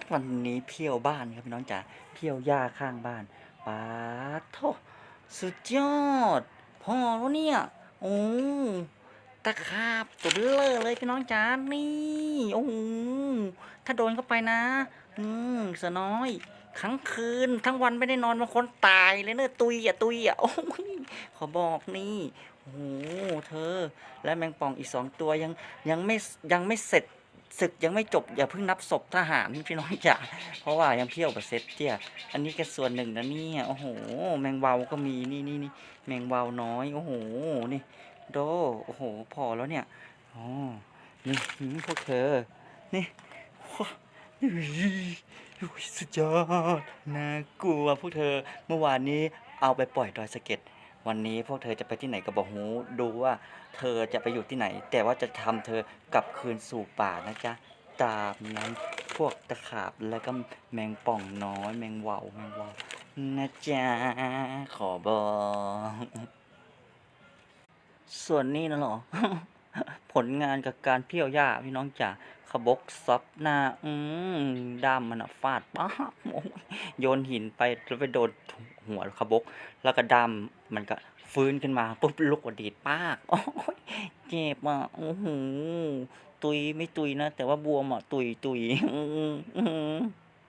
ดวันนี้เพียวบ้านครับพี่น้องจ๋าเพียวหญ้าข้างบ้านป้าโทสุดยอด พอแล้วเนี่ยโอ้ตะขาบตัวเลอเลยพี่น้องจ๋านี่โอ้ถ้าโดนเข้าไปนะ อืมเสยน้อยทั้งคืนทั้งวันไม่ได้นอนบางคนตายเลยเนอะตุยอะตุยอะโอ้ยขอบอกนี่โอ้โหเธอ และแมงป่องอีกสองตัวยังยังไม่ยังไม่เสร็จ ศึกยังไม่จบอย่าเพิ่งนับศพทหารพี่น้องจ๋าเพราะว่ายังเที่ยวกับเซตเตี้ยอันนี้แค่ส่วนหนึ่งนะเนี่ยโอ้โห แมงเวาวก็มีนี่นี่นี่แมงเวาวน้อยโอ้โหนี่โดโอ้โหพอแล้วเนี่ยอ๋อนี่พวกเธอนี่ว้าสุดยอดน่ากลัวพวกเธอเมื่อวานนี้เอาไปปล่อยดอยสะเก็ด วันนี้พวกเธอจะไปที่ไหนก็บอกหู ดูว่าเธอจะไปอยู่ที่ไหน แต่ว่าจะทำเธอกลับคืนสู่ป่านะจ๊ะตามนั้นพวกตะขาบแล้วก็แมงป่องน้อย แมงวาวแมงวาวนะจ๊ะขอบอกส่วนนี้นะหรอ ผลงานกับการเพี้ยวหญ้าพี่น้องจ๋าขบกซับหน้า อืมด้ามมันฟาดป๊าโอ้ยโยนหินไปแล้วไปโดน หัวขบก แล้วก็ดำมันก็ฟื้นขึ้นมาปุ๊บลุกกว่าดีดปากโอ้ยเจ็บอะโอ้โหตุยไม่ตุยนะ แต่ว่าบวมอะตุยตุยอือ